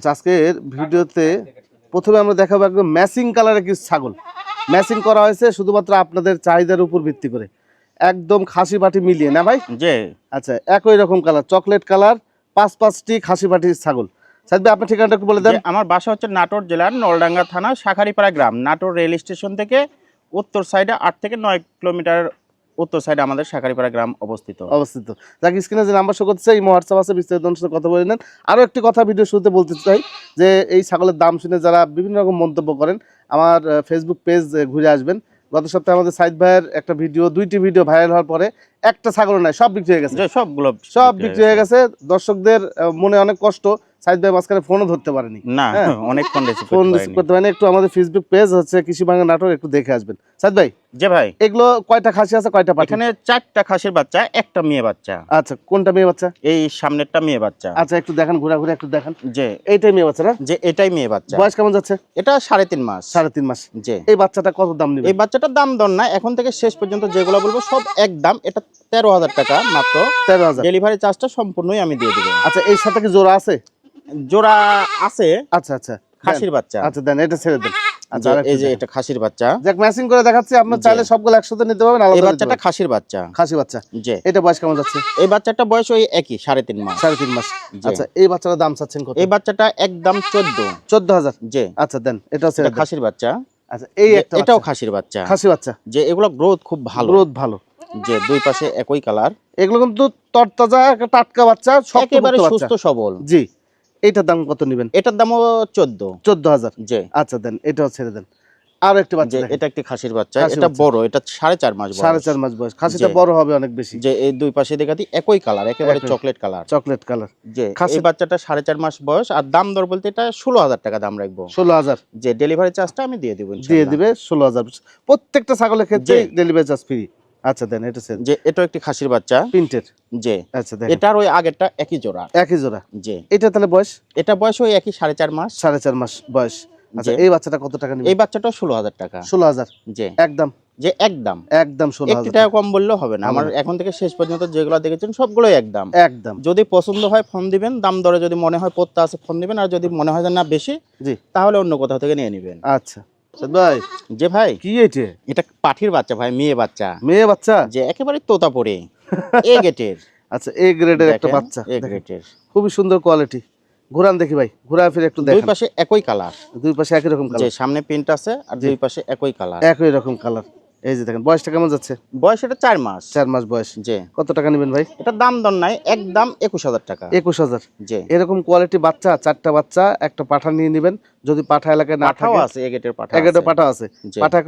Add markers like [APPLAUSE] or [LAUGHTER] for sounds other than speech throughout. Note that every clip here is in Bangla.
আচ্ছা, আজকের ভিডিওতে প্রথমে আমরা দেখাবো একদম ম্যাচিং কালারের কিছু ছাগল। ম্যাচিং করা হয়েছে শুধুমাত্র আপনাদের চাহিদার উপর ভিত্তি করে। একদম খাসি বাটি মিলিয়ে না ভাই? যে আচ্ছা একই রকম কালার চকলেট কালার পাঁচ পাঁচটি খাসি বাটির ছাগল। সাহেব ভাই, আপনার ঠিকানাটা একটু বলে দেন। আমার বাসা হচ্ছে নাটোর জেলার নলডাঙ্গা থানা শাখারিপাড়া গ্রাম নাটোর রেল স্টেশন থেকে উত্তর সাইডে আট থেকে নয় কিলোমিটার উত্তর সাইডে আমাদের শাখারিপাড়া গ্রাম অবস্থিত। অবস্থিত। যাকে স্ক্রিনে যে নাম্বার শো করছে এই হোয়াটসঅ্যাপ আছে বিস্তারিত অনুসারে কথা বলে নেন। আরও একটি কথা ভিডিও শুরুতে বলতে চাই যে এই ছাগলের দাম শুনে যারা বিভিন্ন রকম মন্তব্য করেন আমার ফেসবুক পেজ ঘুরে আসবেন। গত সপ্তাহে আমাদের সাইদ ভাইয়ের একটা ভিডিও দুইটি ভিডিও ভাইরাল হওয়ার পরে একটা ছাগল নাই সব বিক্রি হয়ে গেছে। সবগুলো সব বিক্রি হয়ে গেছে। দর্শকদের মনে অনেক কষ্ট সাইদ ভাই মাঝখানে ফোনও ধরতে পারেনি। না হ্যাঁ। রিসিভ ফোন রিসিভ করতে পারেনি। একটু আমাদের ফেসবুক পেজ হচ্ছে কৃষি বাংলা নাটক একটু দেখে আসবেন। সাইদ ভাই যে ভাই। এগুলো কয়টা খাসি আছে কয়টা পাঠি এখানে চারটা খাসির বাচ্চা একটা মেয়ে বাচ্চা। আচ্ছা কোনটা মেয়ে বাচ্চা? এই সামনেরটা মেয়ে বাচ্চা। আচ্ছা একটু দেখান ঘোরা ঘুরে একটু দেখান। যে এইটাই মেয়ে বাচ্চা না? যে এটাই মেয়ে বাচ্চা। বয়স কেমন যাচ্ছে? এটা সাড়ে তিন মাস। সাড়ে তিন মাস। যে এই বাচ্চাটা কত দাম নেবে? এই বাচ্চাটার দাম দর না এখন থেকে শেষ পর্যন্ত যেগুলো বলব সব এক দাম। এটা তেরো হাজার টাকা মাত্র। তেরো হাজার। ডেলিভারি চার্জটা সম্পূর্ণই আমি দিয়ে দেবো। আচ্ছা এর সাথে কি জোড়া আছে? জোড়া আছে আচ্ছা আচ্ছা। খাসির বাচ্চা। আচ্ছা দেন এটা ছেড়ে দেন। এই যে এটা খাসির বাচ্চা। যাক ম্যাচিং করে দেখাচ্ছি আপনার চাইলে সবগুলো একসাথে নিতে পারবেন আলাদা বাচ্চাটা বাচ্চাটা খাসির বাচ্চা। খাসি বাচ্চা। যে এটা বয়স কেমন যাচ্ছে? এই বাচ্চাটা বয়স ওই একই সাড়ে তিন মাস। সাড়ে তিন মাস। আচ্ছা এই বাচ্চাটার দাম চাচ্ছেন কত? এই বাচ্চাটা একদম চোদ্দ। চোদ্দ হাজার? আচ্ছা দেন এটাও ছেড়ে দেন। খাসির বাচ্চা। আচ্ছা এই একটা এটাও খাসির বাচ্চা। খাসি বাচ্চা। যে এগুলো গ্রোথ খুব ভালো। গ্রোথ ভালো। যে দুই পাশে একই কালার এগুলো কিন্তু তরতাজা টাটকা বাচ্চা একেবারে বাচ্চা সুস্থ সবল। জি। এইটার দাম কত নেবেন? এটার দামও চোদ্দ। চোদ্দ হাজার? যে আচ্ছা দেন এটাও ছেড়ে দেন। আর একটি বাচ্চা। এটা একটি খাসির বাচ্চা এটা বড় এটা সাড়ে চার মাস সাড়ে চার মাস বয়স। খাসিটা বড় হবে অনেক বেশি। যে এই দুই পাশে দেখাতি একই কালার একেবারে চকলেট কালার। Chocolate colour. যে খাসি- বাচ্চাটা সাড়ে চার মাস বয়স আর দাম দর বলতে এটা ষোলো হাজার টাকা দাম রাখব। ষোলো হাজার। যে ডেলিভারি চার্জটা আমি দিয়ে দেবো দিয়ে দিবে ষোলো হাজার। প্রত্যেকটা ছাগলের ক্ষেত্রে ডেলিভারি চার্জ ফ্রি আচ্ছা দেন এটা যে এটাও একটি খাসির বাচ্চা। প্রিন্টেড। যে আচ্ছা এটার ওই আগেরটা একই জোড়া। একই জোড়া। যে এটা তাহলে বয়স? এটা বয়স ওই একই সাড়ে চার মাস। সাড়ে চার মাস বয়স। আচ্ছা এই বাচ্চাটা কত টাকা নিবে? এই বাচ্চাটাও ষোলো হাজার টাকা। ষোলো হাজার। যে একদম। যে একদম। একদম ষোলো একটি টাকা। কম বললেও হবে না। আমার এখন থেকে শেষ পর্যন্ত যেগুলো দেখেছেন সবগুলোই একদম। একদম। যদি পছন্দ হয় ফোন দিবেন। দাম দরে যদি মনে হয় পড়তে আছে ফোন দিবেন। আর যদি মনে হয় যে না বেশি জি। তাহলে অন্য কোথাও থেকে নিয়ে নেবেন। আচ্ছা। সাদ ভাই। যে ভাই? কি এটা এটা পাঠির বাচ্চা ভাই মেয়ে বাচ্চা। মেয়ে বাচ্চা? যে একেবারে তোতা পড়ে। এ গেটের [LAUGHS] আচ্ছা এ গ্রেডের একটা বাচ্চা। এ। খুবই সুন্দর কোয়ালিটি ঘুরান দেখি ভাই ঘুরা ফিরে একটু দুই পাশে একই কালার দুই পাশে একই রকম যে কালার সামনে প্রিন্ট আছে আর দুই পাশে একই কালার একই রকম কালার এই যে দেখেন বয়সটা কেমন যাচ্ছে? বয়স এটা চার মাস। চার মাস বয়স। কত টাকা নেবেন ভাই? এটা দাম দর নাই একদম একুশ হাজার টাকা। একুশ হাজার। যে এরকম কোয়ালিটি বাচ্চা চারটা বাচ্চা একটা পাঠা নিয়ে নেবেন। যদি পাঠা এলাকায় না পাঠাও আছে এগেটের পাঠা এগেটের। পাঠা আছে।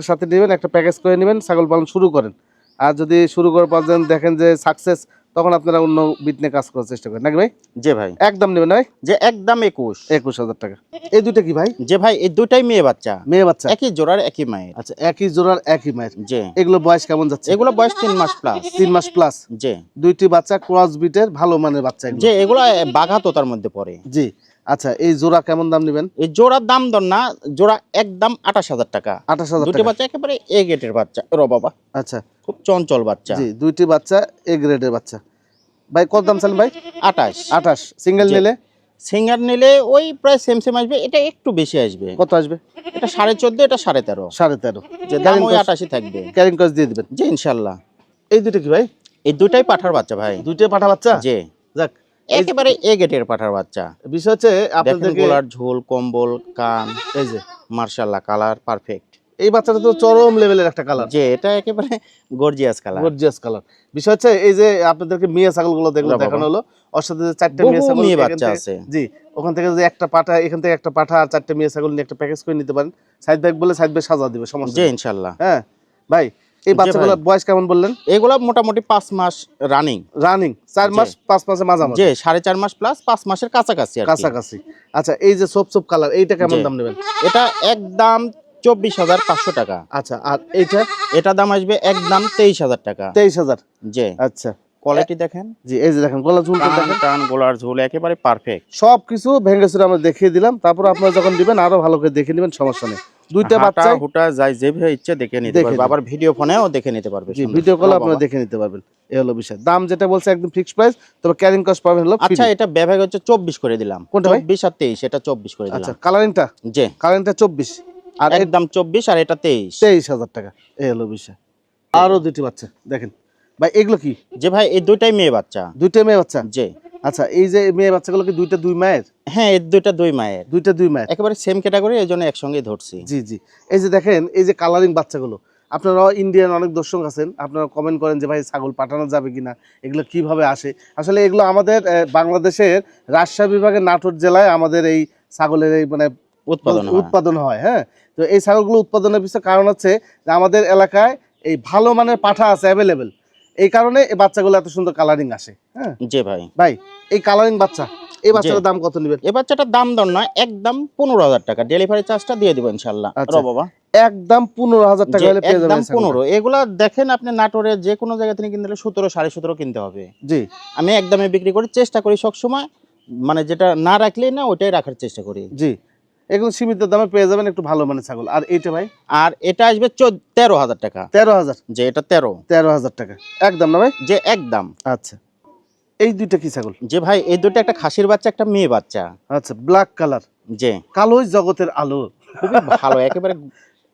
সাথে নেবেন একটা প্যাকেজ করে নেবেন ছাগল পালন শুরু করেন। আর যদি শুরু করে পর দেখেন যে সাকসেস তখন আপনারা অন্য বিট নিয়ে কাজ করার চেষ্টা করেন। নাকি ভাই? যে ভাই। একদম নেবেন ভাই? যে একদম একুশ। একুশ হাজার টাকা। এই দুইটা কি ভাই? যে ভাই এই দুটাই মেয়ে বাচ্চা। মেয়ে বাচ্চা। একই জোড়ার একই মায়ের। আচ্ছা একই জোড়ার একই মায়ের। যে এগুলো বয়স কেমন যাচ্ছে? এগুলো বয়স তিন মাস প্লাস তিন মাস প্লাস যে দুইটি বাচ্চা ক্রস বিটের ভালো মানের বাচ্চা যে এগুলো বাঘা তোতার মধ্যে পড়ে। জি। আচ্ছা এই জোড়া কেমন দাম নেবেন? এই জোড়ার দাম দর না জোড়া একদম আঠাশ হাজার টাকা। আঠাশ হাজার দুটি বাচ্চা একেবারে এ গ্রেডের বাচ্চা। রো বাবা আচ্ছা। খুব চঞ্চল বাচ্চা। জি দুইটি বাচ্চা এ গ্রেডের বাচ্চা। ভাই কত দাম চালেন ভাই? আঠাশ। আঠাশ। সিঙ্গেল নিলে? সিঙ্গার নিলে ওই প্রায় সেম সেম আসবে। এটা একটু বেশি আসবে। কত আসবে? এটা সাড়ে চোদ্দ এটা সাড়ে তেরো। সাড়ে তেরো। যে দাম ওই আটাশি থাকবে। ক্যারিং কস্ট দিয়ে দিবেন। জি ইনশাল্লাহ। এই দুটো কি ভাই? এই দুটাই পাঠার বাচ্চা ভাই। দুইটাই পাঠা বাচ্চা? যে যাক একেবারে এ গেটের পাঠার বাচ্চা। বিষয় হচ্ছে দেখেন আপনাদেরকে গোলার ঝোল কম্বল কান এই যে মার্শাল্লাহ কালার পারফেক্ট এই বাচ্চাটা তো চরম লেভেলের একটা কালার। যে এটা একেবারে গর্জিয়াস কালার। Gorgeous colour. বিষয় হচ্ছে এই যে আপনাদেরকে মেয়ে ছাগলগুলো দেখল দেখানো হলো। ওর সাথে যে চারটে বহু মেয়ে ছাগল এখান বাচ্চা আছে। জি ওখান থেকে যে একটা পাঠা এখান থেকে একটা পাঠা আর চারটে মেয়ে ছাগল নিয়ে একটা প্যাকেজ করে নিতে পারেন সাইড ব্যাগ বলে সাইড ব্যাগ সাজা দিবে সমস্যা যে নেই। ইনশাল্লাহ। হ্যাঁ ভাই এই জি বাচ্চাগুলোর বয়স কেমন বললেন? এগুলো মোটামুটি পাঁচ মাস রানিং রানিং চার মাস পাঁচ মাসের মাঝামাঝি। যে সাড়ে চার মাস প্লাস পাঁচ মাসের কাছাকাছি কাছাকাছি। আচ্ছা এই যে সোপ সোপ কালার এইটা কেমন দাম নেবেন? এটা একদম চব্বিশ হাজার পাঁচশো টাকা। আচ্ছা আর এইটা? এটা দাম আসবে একদম তেইশ হাজার টাকা। তেইশ হাজার? যে আচ্ছা। কোয়ালিটি দেখেন। জি এই যে দেখেন গলা ঝুল দেখেন। টান গোলার ঝুল একেবারে পারফেক্ট সব কিছু ভেঙে চুরে আমরা দেখিয়ে দিলাম। তারপর আপনারা যখন দিবেন আরও ভালো করে দেখে নেবেন সমস্যা নেই। দুইটা হাঁটা, বাচ্চাই হুটা যাই যেভাবে ইচ্ছে দেখে নিতে পারবে। আবার ভিডিও ফোনেও দেখে নিতে পারবে জি ভিডিও কলে আপনারা দেখে নিতে পারবেন। এই হলো বিষয়। দাম যেটা বলছে একদম ফিক্সড প্রাইস তবে ক্যারিং কস্ট পাবেন হলো আচ্ছা এটা বিভাগ হচ্ছে চব্বিশ করে দিলাম। কোনটা আর তেইশ এটা চব্বিশ করে আচ্ছা কালারিংটা যে কালারিংটা চব্বিশ। আর এই একদম চব্বিশ আর এটা তেইশ। তেইশ হাজার টাকা। এই হলো বিষয়। আরও দুটি বাচ্চা দেখেন। ভাই এগুলো কি? যে ভাই এই দুইটাই মেয়ে বাচ্চা। দুইটাই মেয়ে বাচ্চা? যে আচ্ছা এই যে মেয়ে বাচ্চাগুলো কি দুইটা দুই মায়ের? হ্যাঁ এই দুইটা দুই মায়ের। দুইটা দুই মায়ের। একেবারে সেম ক্যাটাগরি এই জন্য একসঙ্গে ধরছি। জি জি। এই যে দেখেন এই যে কালারিং বাচ্চাগুলো আপনারা ইন্ডিয়ান অনেক দর্শক আছেন আপনারা কমেন্ট করেন যে ভাই ছাগল পাঠানো যাবে কিনা? এগুলো কীভাবে আসে? আসলে এগুলো আমাদের বাংলাদেশের রাজশাহী বিভাগের নাটোর জেলায় আমাদের এই ছাগলের এই মানে উৎপাদন উৎপাদন হয় হ্যাঁ? তো এই ছাগলগুলো উৎপাদনের পিছনে কারণ হচ্ছে যে আমাদের এলাকায় এই ভালো মানের পাঠা আছে অ্যাভেলেবেল এই কারণে এই বাচ্চাগুলো এত সুন্দর কালারিং আসে হ্যাঁ? যে ভাই। ভাই এই কালারিং বাচ্চা এই বাচ্চাটার দাম কত নেবেন? এ বাচ্চাটার দাম দর নয় একদম পনেরো হাজার টাকা। ডেলিভারি চার্জটা দিয়ে দিব ইনশাল্লাহ আচ্ছা। বাবা। একদম পনেরো হাজার টাকা হলে পেয়ে যাবেন এই। পনেরো। এগুলা দেখেন আপনি নাটোরে যে কোনো জায়গা থেকে কিনতে সতেরো সাড়ে সতেরো কিনতে হবে। জি। আমি একদমে বিক্রি করি চেষ্টা করি সবসময় মানে যেটা না রাখলেই না ওটাই রাখার চেষ্টা করি। জি। এগুলো সীমিত দামে পেয়ে যাবেন একটু ভালো মানের ছাগল। আর এইটা ভাই? আর এটা আসবে তেরো হাজার টাকা। তেরো হাজার? যে এটা তেরো। তেরো হাজার টাকা। একদম না ভাই? যে একদম। আচ্ছা। এই দুইটা কি ছাগল? যে ভাই এই দুটো একটা খাসির বাচ্চা একটা মেয়ে বাচ্চা। আচ্ছা ব্ল্যাক কালার যে। কালোই জগতের আলো। খুবই ভালো একেবারে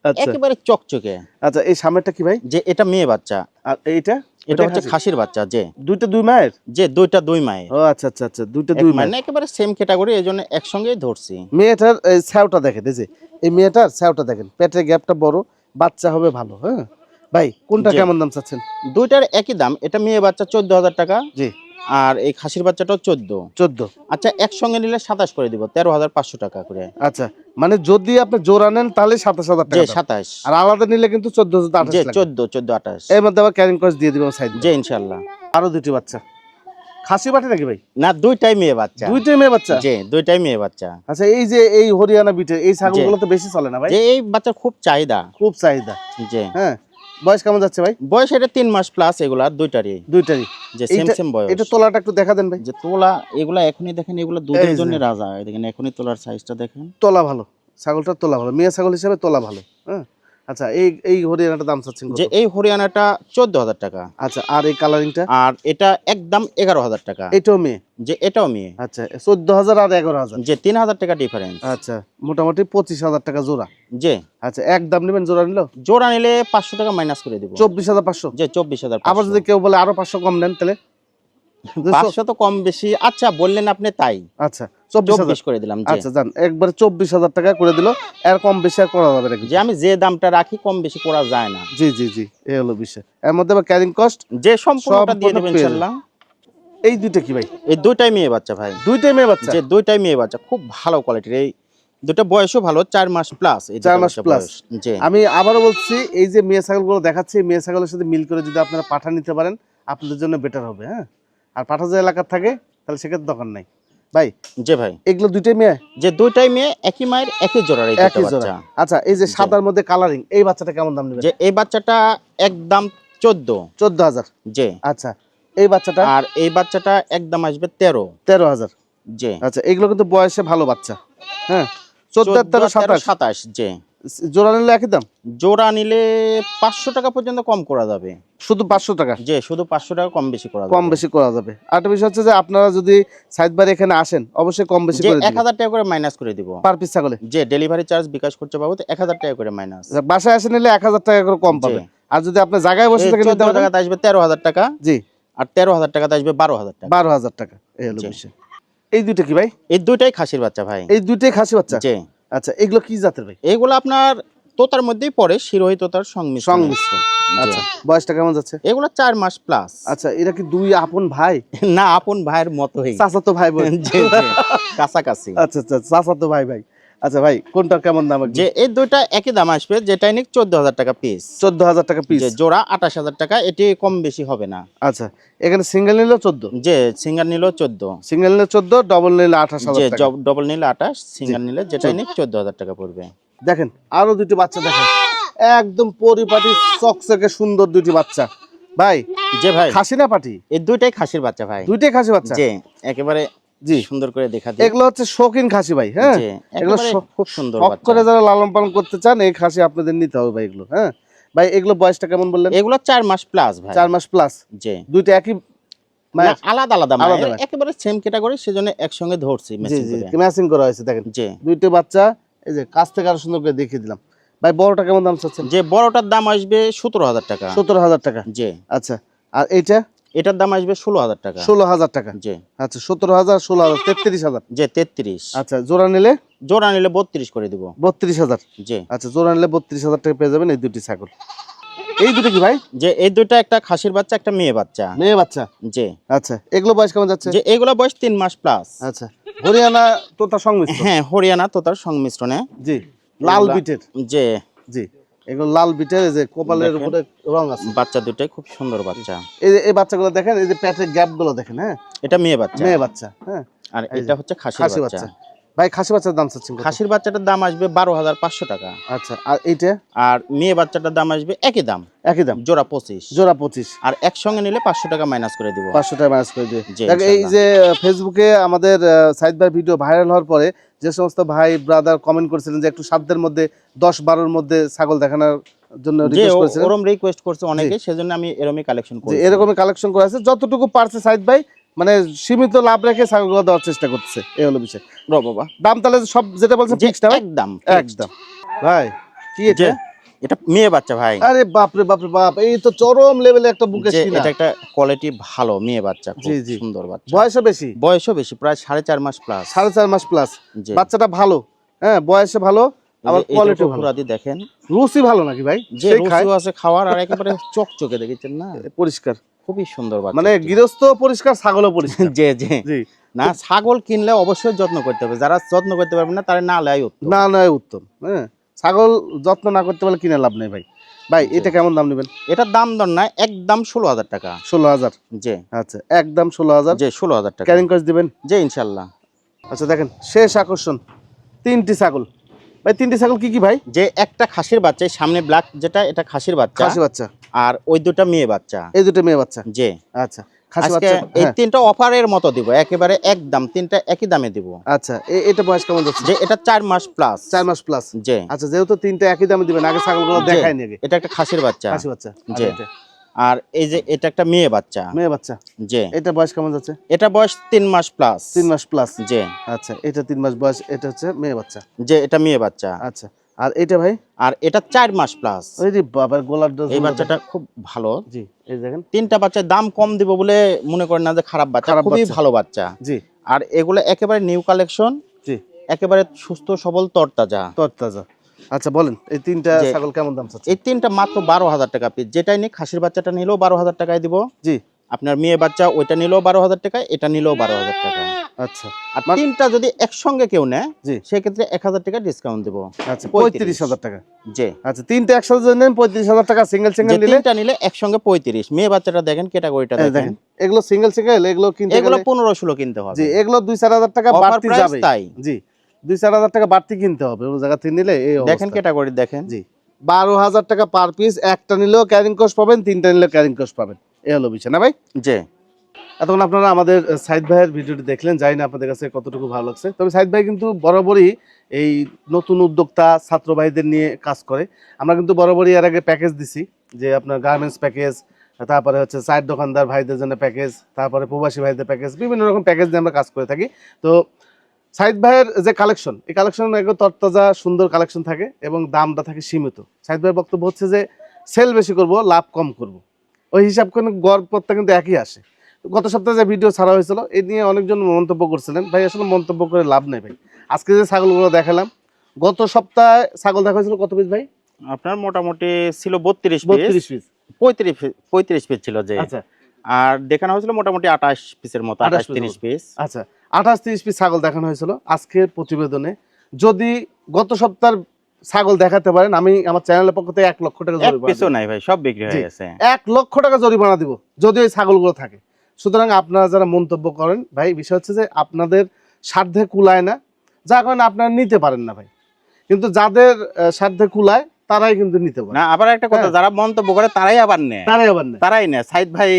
আচ্ছা। একেবারে চকচকে। আচ্ছা এই সামনেরটা কি ভাই? যে এটা মেয়ে বাচ্চা। আর এইটা? এটা হচ্ছে খাসির বাচ্চা যে। দুইটা দুই মায়ের? যে দুইটা দুই মায়ের। ও আচ্ছা আচ্ছা আচ্ছা দুইটা দুই মায়ের। মানে একেবারে সেম ক্যাটাগরি এই জন্য একসঙ্গেই ধরছি। মেয়েটার এই স্যাওটা দেখেন এই যে এই মেয়েটার স্যাওটা দেখেন পেটের গ্যাপটা বড় বাচ্চা হবে ভালো হ্যাঁ? ভাই কোনটা কেমন দাম চাচ্ছেন? দুইটার একই দাম এটা মেয়ে বাচ্চা চোদ্দ হাজার টাকা। জি। আর এই খাসির বাচ্চাটাও চোদ্দ। চোদ্দ। আচ্ছা একসঙ্গে নিলে সাতাশ করে দিব তেরো হাজার পাঁচশো টাকা করে। আচ্ছা মানে যদি আপনি জোড়া নেন তাহলে সাতাশ হাজার টাকা সাতাশ। আর আলাদা নিলে কিন্তু চোদ্দ। চোদ্দ চোদ্দ আঠাশ। এর মধ্যে আবার ক্যারিং কস্ট দিয়ে দিবেন সাইড যে ইনশাল্লাহ আরও দুটি বাচ্চা। খাসি বাটে নাকি ভাই? না দুইটাই মেয়ে বাচ্চা। দুইটাই মেয়ে বাচ্চা? যে দুইটাই মেয়ে বাচ্চা। আচ্ছা এই যে এই হরিয়ানা বিটে এই ছাগলগুলো তো বেশি চলে না ভাই? এই বাচ্চার খুব চাহিদা। খুব চাহিদা। যে হ্যাঁ বয়স কেমন যাচ্ছে ভাই? বয়স এটা তিন মাস প্লাস এগুলা দুইটারই। দুইটারই। যে সেম সেম বয়স। এটা তোলাটা একটু দেখা দেন ভাই। যে তোলা এগুলা এখনই দেখেন এগুলা দুধের জন্য রাজা। দেখেন এখনই তোলার সাইজটা দেখেন। তোলা ভালো। ছাগলটা তোলা ভালো। মেয়ে ছাগল হিসেবে তোলা ভালো। হ্যাঁ? আচ্ছা এই এই হরিয়ানাটা দাম চাচ্ছেন যে এই হরিয়ানাটা চোদ্দ হাজার টাকা। আচ্ছা আর এই কালারিংটা? আর এটা একদম এগারো হাজার টাকা। এটাও মেয়ে? যে এটাও মেয়ে। আচ্ছা চোদ্দ হাজার আর এগারো হাজার? যে তিন হাজার টাকা ডিফারেন্স আচ্ছা মোটামুটি পঁচিশ হাজার টাকা জোড়া। যে? আচ্ছা এক দাম নেবেন জোড়া নিল জোড়া নিলে পাঁচশো টাকা মাইনাস করে দিব। চব্বিশ হাজার পাঁচশো? যে চব্বিশ হাজার আবার যদি কেউ বলে আরও পাঁচশো কম নেন তাহলে? পাঁচশো তো কম বেশি। আচ্ছা বললেন আপনি তাই। আচ্ছা চব্বিশ করে দিলাম আচ্ছা যান একবার চব্বিশ হাজার টাকা করে দিল। এর কম বেশি আর করা যাবে যে আমি যে দামটা রাখি কম বেশি করা যায় না। জি জি জি এই হলো বিষয়। এর মধ্যে আবার ক্যারিং কস্ট যে সম্পূর্ণটা দিয়ে দেবেন পেয়ে এই দুইটা কি ভাই? এই দুইটাই মেয়ে বাচ্চা ভাই। দুইটাই মেয়ে বাচ্চা? যে দুইটাই মেয়ে বাচ্চা খুব ভালো কোয়ালিটির এই দুটো বয়সও ভালো চার মাস প্লাস চার মাস। যে আমি আবারও বলছি এই যে মেয়ে ছাগলগুলো দেখাচ্ছি মেয়ে ছাগলের সাথে মিল করে যদি আপনারা পাঠা নিতে পারেন আপনাদের জন্য বেটার হবে হ্যাঁ? আর পাঠা যে এলাকার থাকে তাহলে সেক্ষেত্রে দরকার নাই। ভাই যে ভাই। এগুলো দুইটাই মেয়ে? যে দুইটাই মেয়ে একই মায়ের একই জোড়ার একই জোড়া। আচ্ছা এই যে সাদার মধ্যে কালারিং এই বাচ্চাটা কেমন দাম নেবেন? যে এই বাচ্চাটা একদম চোদ্দ। চোদ্দ হাজার? যে আচ্ছা এই বাচ্চাটা? আর এই বাচ্চাটা একদম আসবে তেরো। তেরো হাজার? যে আচ্ছা এগুলো কিন্তু বয়সে ভালো বাচ্চা। হ্যাঁ চোদ্দ তেরো সাতাশ। সাতাশ যে জোড়া নিলে একই দাম? জোড়া নিলে পাঁচশো টাকা পর্যন্ত কম করা যাবে। শুধু পাঁচশো টাকা? যে শুধু পাঁচশো টাকা কম বেশি করা কম বেশি করা যাবে। আরেকটা বিষয় হচ্ছে যে আপনারা যদি সাইডবার এখানে আসেন অবশ্যই কম বেশি করে এক হাজার টাকা করে মাইনাস করে দিব। পার পিস ছাগলে? যে ডেলিভারি চার্জ বিকাশ করতে বাবদ এক হাজার টাকা করে মাইনাস আচ্ছা, বাসায় আসে নিলে এক হাজার টাকা করে কম পাবে আর যদি আপনি জায়গায় বসে থেকে নিতে টাকাতে আসবে তেরো হাজার টাকা। জি। আর তেরো হাজার টাকাতে আসবে বারো হাজার টাকা। বারো হাজার টাকা। এই হলো বিষয়। এই দুইটা কি ভাই? এই দুইটাই খাসির বাচ্চা ভাই। এই দুইটাই খাসি বাচ্চা? যে আচ্ছা এগুলো কি জাতের ভাই? এগুলো আপনার তোতার মধ্যেই পড়ে শিরোহী তোতার সংমিশ্রণ। সংমিশ্রণ আচ্ছা বয়সটা কেমন যাচ্ছে? এগুলো চার মাস প্লাস আচ্ছা এরা কি দুই আপন ভাই? না আপন ভাইয়ের মতো চাচা তো ভাই বোন কাছাকাছি। আচ্ছা আচ্ছা চাচা তো ভাই ভাই। আচ্ছা ভাই কোনটা কেমন দাম যে এই দুইটা একই দাম আসবে যেটাই নিক চোদ্দ হাজার টাকা পিস চোদ্দ হাজার টাকা পিস জোড়া আঠাশ হাজার টাকা এটি কম বেশি হবে না। আচ্ছা এখানে সিঙ্গেল নিলে চোদ্দ? যে সিঙ্গার নিল চোদ্দ। সিঙ্গেল নিলে চোদ্দ ডবল নিলে আঠাশ হাজার ডবল নিলে আঠাশ সিঙ্গার নিলে যেটাই নিক চোদ্দ হাজার টাকা পড়বে। দেখেন আরও দুটি বাচ্চা দেখেন। একদম পরিপাটি চকচকে সুন্দর দুটি বাচ্চা। ভাই যে ভাই খাসি না পাটি? এই দুইটাই খাসির বাচ্চা ভাই। দুইটাই খাসি বাচ্চা? যে একেবারে জি। সুন্দর করে দেখা দিই। এগুলো হচ্ছে শৌখিন খাসি ভাই হ্যাঁ? এগুলো খুব সুন্দর শখ করে যারা লালন পালন করতে চান এই খাসি আপনাদের নিতে হবে ভাই এগুলো হ্যাঁ? ভাই এগুলো বয়সটা কেমন বললেন? এগুলো চার মাস প্লাস ভাই। চার মাস প্লাস জি। দুইটা একই আলাদা আলাদা। একেবারে সেম ক্যাটাগরি সেজন্য একসঙ্গে ধরছি করে। ম্যাচিং করা হয়েছে দেখেন। জি। দুইটা বাচ্চা এই যে কাছ থেকে আরও সুন্দর করে দেখিয়ে দিলাম। ভাই বড়টা কেমন দাম চাচ্ছেন? যে বড়টার দাম আসবে সতেরো হাজার টাকা। সতেরো হাজার টাকা। জি। আচ্ছা আর এইটা? এটার দাম আসবে ষোলো হাজার টাকা। ষোলো হাজার টাকা? জি। আচ্ছা সতেরো হাজার ষোলো হাজার তেত্রিশ হাজার? যে তেত্রিশ। আচ্ছা জোড়া নিলে? জোড়া নিলে বত্রিশ করে দিব। বত্রিশ হাজার? জি। আচ্ছা জোড়া নিলে বত্রিশ হাজার টাকা পেয়ে যাবেন এই দুটি ছাগল। এই দুটো কি ভাই? যে এই দুইটা একটা খাসির বাচ্চা একটা মেয়ে বাচ্চা। মেয়ে বাচ্চা? জি। আচ্ছা এগুলো বয়স কেমন যাচ্ছে? যে এগুলো বয়স তিন মাস প্লাস। আচ্ছা হরিয়ানা তোতার সংমিশ্রণ? হ্যাঁ হরিয়ানা তোতার সংমিশ্রণে। জি লাল বিটের? যে জি। এগুলো লাল বিটের এই যে কপালের। উপরে রং আছে। বাচ্চা দুটাই খুব সুন্দর বাচ্চা। এই যে এই বাচ্চাগুলো দেখেন এই যে প্যাটের গ্যাপগুলো দেখেন হ্যাঁ? এটা মেয়ে বাচ্চা। মেয়ে বাচ্চা হ্যাঁ? আর এটা হচ্ছে খাসি বাচ্চা। ভাই খাসি বাচ্চার দাম চাচ্ছেন খাসির বাচ্চাটার দাম আসবে বারো হাজার পাঁচশো টাকা। আচ্ছা আর এইটা? আর মেয়ে বাচ্চাটার দাম আসবে একই দাম। একই দাম? জোড়া পঁচিশ। জোড়া পঁচিশ। আর একসঙ্গে নিলে পাঁচশো টাকা মাইনাস করে দিব। পাঁচশো টাকা মাইনাস করে দেখ, এই যে ফেসবুকে আমাদের সাইড ভাই ভিডিও ভাইরাল হওয়ার পরে যে সমস্ত ভাই ব্রাদার কমেন্ট করেছিলেন যে একটু সাধ্যের মধ্যে দশ বারোর মধ্যে ছাগল দেখানোর জন্য রিকোয়েস্ট ও- করেছিলেন। ওরম রিকোয়েস্ট করছে অনেকে সেজন্য আমি এরমই কালেকশন করি এরকমই কালেকশন করা আছে। যতটুকু পারছে সাইড ভাই মানে সীমিত লাভ রেখে ছাগলগুলো দেওয়ার চেষ্টা করছে এই হলো বিষয়। বাবা। দাম তাহলে সব যেটা বলছেন যে ফিক্সড ভাই? একদম। একদম। ভাই কি এটা? এটা মেয়ে বাচ্চা ভাই। আরে বাপরে বাপরে বাপ এই তো চরম লেভেলে একটা বুকের যে সিনা এটা একটা কোয়ালিটি ভালো মেয়ে বাচ্চা খুব। সুন্দর বাচ্চা। বয়সও বেশি? বয়সও বেশি প্রায় সাড়ে চার মাস প্লাস সাড়ে চার মাস প্লাস বাচ্চাটা ভালো হ্যাঁ বয়সে ভালো। আবার কোয়ালিটি পুরাদি দেখেন। রুচি ভালো নাকি ভাই? যে সেই আছে খাওয়ার আর একেবারে চকচকে দেখেছেন না? পরিষ্কার। খুবই সুন্দর মানে গৃহস্থ পরিষ্কার ছাগলও পরিষ্কার। [LAUGHS] যে যে না ছাগল কিনলে অবশ্যই যত্ন করতে হবে। যারা যত্ন করতে পারবে না তারা না লাই উত্তম। না না উত্তম হ্যাঁ। ছাগল যত্ন না করতে পারলে কিনে লাভ নেই ভাই। ভাই এটা কেমন দাম নেবেন? এটার দাম দর না একদম ষোলো হাজার টাকা। ষোলো হাজার? যে আচ্ছা একদম ষোলো হাজার? যে ষোলো হাজার টাকা। ক্যারিং কস্ট দিবেন? যে ইনশাল্লাহ। আচ্ছা দেখেন শেষ আকর্ষণ তিনটি ছাগল। ভাই তিনটি ছাগল কি কি ভাই? যে একটা খাসির বাচ্চা সামনে ব্ল্যাক যেটা এটা খাসির বাচ্চা। খাসি বাচ্চা। আর ওই দুটা মেয়ে বাচ্চা। এই দুটো মেয়ে বাচ্চা? যে আচ্ছা এই হ্যাঁ, তিনটা অফারের মতো দিব একেবারে একদম তিনটা একই দামে দিব। আচ্ছা এটা বয়স কেমন যাচ্ছে? যে এটা চার মাস প্লাস চার মাস প্লাস যে আচ্ছা যেহেতু তিনটা একই দামে দিবেন আগে ছাগলগুলো দেখাই নি আগে। এটা একটা খাসির বাচ্চা। খাসি বাচ্চা? আর এই যে এটা একটা মেয়ে বাচ্চা। মেয়ে বাচ্চা। যে এটা বয়স কেমন যাচ্ছে? এটা বয়স তিন মাস প্লাস তিন মাস প্লাস যে আচ্ছা এটা তিন মাস বয়স এটা হচ্ছে মেয়ে বাচ্চা। যে এটা মেয়ে বাচ্চা। আচ্ছা আর এটা ভাই? আর এটা চার মাস প্লাস ওই যে বাবার গোলার ডোজ এই বাচ্চাটা খুব ভালো। জি এই দেখেন। তিনটা বাচ্চার দাম কম দিব বলে মনে করেন না যে খারাপ বাচ্চা খুবই ভালো বাচ্চা। জি। আর এগুলো একেবারে নিউ কালেকশন জি। একেবারে সুস্থ সবল তরতাজা। তরতাজা। আচ্ছা বলেন এই তিনটা ছাগল কেমন দাম চাচ্ছে এই তিনটা মাত্র বারো হাজার টাকা পিস যেটাই নিক খাসির বাচ্চাটা নিলেও বারো হাজার টাকায় দিব। জি। আপনার মেয়ে বাচ্চা ওইটা নিলেও বারো হাজার টাকা এটা নিলেও বারো হাজার টাকা আচ্ছা। আর তিনটা যদি একসঙ্গে কেউ নেয় জি। সেক্ষেত্রে এক হাজার টাকা ডিসকাউন্ট দেবো। আচ্ছা পঁয়ত্রিশ। হাজার টাকা। যে আচ্ছা তিনটা একসাথে যদি নেন পঁয়ত্রিশ হাজার টাকা সিঙ্গেল সিঙ্গেল নিলে তিনটা নিলে একসঙ্গে পঁয়ত্রিশ। মেয়ে বাচ্চাটা দেখেন ক্যাটাগরিটা দেখেন। এগুলো সিঙ্গেল সিঙ্গেল এগুলো কিনতে এগুলো গেলে পনেরো ষোলো কিনতে হবে। জি এগুলো দুই চার হাজার টাকা বাড়তি যাবে তাই। জি। দুই চার হাজার টাকা বাড়তি কিনতে হবে। ওই জায়গা থেকে নিলে এই দেখেন ক্যাটাগরি দেখেন। জি। বারো হাজার টাকা পার পিস একটা নিলেও ক্যারিং কস্ট পাবেন তিনটা নিলেও ক্যারিং কস্ট পাবেন। এই হলো বিষয় না ভাই? যে এতক্ষণ আপনারা আমাদের সাইদ ভাইয়ের ভিডিওটি দেখলেন জানি না আপনাদের কাছে কতটুকু ভালো লাগছে। তবে সাইদ ভাই কিন্তু বরাবরই এই নতুন উদ্যোক্তা ছাত্র ভাইদের নিয়ে কাজ করে। আমরা কিন্তু বরাবরই এর আগে প্যাকেজ দিছি যে আপনার গার্মেন্টস প্যাকেজ তারপরে হচ্ছে চায়ের দোকানদার ভাইদের জন্য প্যাকেজ তারপরে প্রবাসী ভাইদের প্যাকেজ বিভিন্ন রকম প্যাকেজ দিয়ে আমরা কাজ করে থাকি। তো সাইদ ভাইয়ের যে কালেকশন এই কালেকশন একদম তরতাজা সুন্দর কালেকশন থাকে এবং দামটা থাকে সীমিত। সাইদ ভাইয়ের বক্তব্য হচ্ছে যে সেল বেশি করব লাভ কম করব। ওই হিসাব করে গড় পথটা কিন্তু একই আসে। গত সপ্তাহে যে ভিডিও ছাড়া হয়েছিল এই নিয়ে অনেকজন মন্তব্য করছিলেন ভাই আসলে মন্তব্য করে লাভ নেই ভাই। আজকে যে ছাগলগুলো দেখালাম গত সপ্তাহে ছাগল দেখা হয়েছিল কত পিস ভাই? আপনার মোটামুটি ছিল বত্রিশ বত্রিশ পিস পিস পঁয়ত্রিশ পঁয়ত্রিশ পিস ছিল যে। আচ্ছা। আর দেখানো হয়েছিল মোটামুটি আঠাশ পিসের মতো আঠাশ তিরিশ পিস আচ্ছা। আঠাশ তিরিশ পিস ছাগল দেখানো হয়েছিল আজকের প্রতিবেদনে। যদি গত সপ্তাহের ছাগল দেখাতে পারেন আমি আমার চ্যানেলের পক্ষ থেকে এক লক্ষ টাকা জরিমানা নাই ভাই সব বিক্রি হয়ে গেছে। এক লক্ষ টাকা জরিমানা দিব যদি ওই ছাগলগুলো থাকে। সুতরাং আপনারা যারা মন্তব্য করেন ভাই বিষয় হচ্ছে যে আপনাদের সাধ্যে কুলায় না। যা কারণে আপনারা নিতে পারেন না ভাই। কিন্তু যাদের সাধ্যে কুলায় তারাই কিন্তু নিতে পারে। না আবার একটা কথা হ্যাঁ। যারা মন্তব্য করে তারাই আবার নেয়। তারাই আবার নেয়। তারাই নেয়। সাইদ ভাই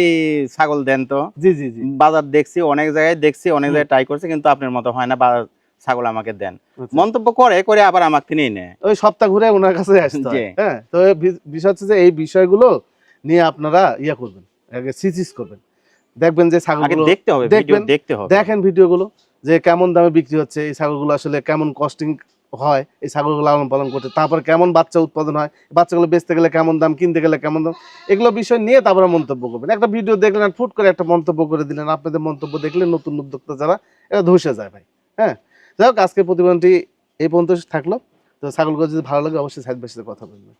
ছাগল দেন তো। জি জি জি। বাজার দেখছি অনেক জায়গায় দেখছি অনেক জায়গায় ট্রাই করছি কিন্তু আপনার মতো হয় না বা ছাগল আমাকে দেন। আচ্ছা। মন্তব্য করে করে আবার আমাকে তিনিই নেয়। ওই সপ্তাহ ঘুরে ওনার কাছে আসতে হয়। তো বিষয় হচ্ছে যে এই বিষয়গুলো নিয়ে আপনারা ইয়া করবেন আগে সিচিস করবেন। দেখবেন যে আগে ছাগলগুলো দেখতে হবে ভিডিও দেখবেন, দেখতে হবে। দেখেন ভিডিওগুলো যে কেমন দামে বিক্রি হচ্ছে এই ছাগলগুলো আসলে কেমন কস্টিং হয়, এই ছাগলগুলো লালন পালন করতে। তারপর কেমন বাচ্চা উৎপাদন হয় বাচ্চাগুলো বেচতে গেলে কেমন দাম, কিনতে গেলে কেমন দাম, এগুলো বিষয় নিয়ে তারপরে মন্তব্য করবেন। একটা ভিডিও দেখলেন ফুট করে একটা মন্তব্য করে দিলেন। আপনাদের মন্তব্য দেখলে নতুন উদ্যোক্তা যারা এটা ধসে যায় ভাই হ্যাঁ? যাই হোক, আজকের প্রতিবেদনটি এই পর্যন্ত থাকল। তো ছাগলগুলো যদি ভালো লাগে, অবশ্যই সাইড বাই সাথে কথা বলবেন।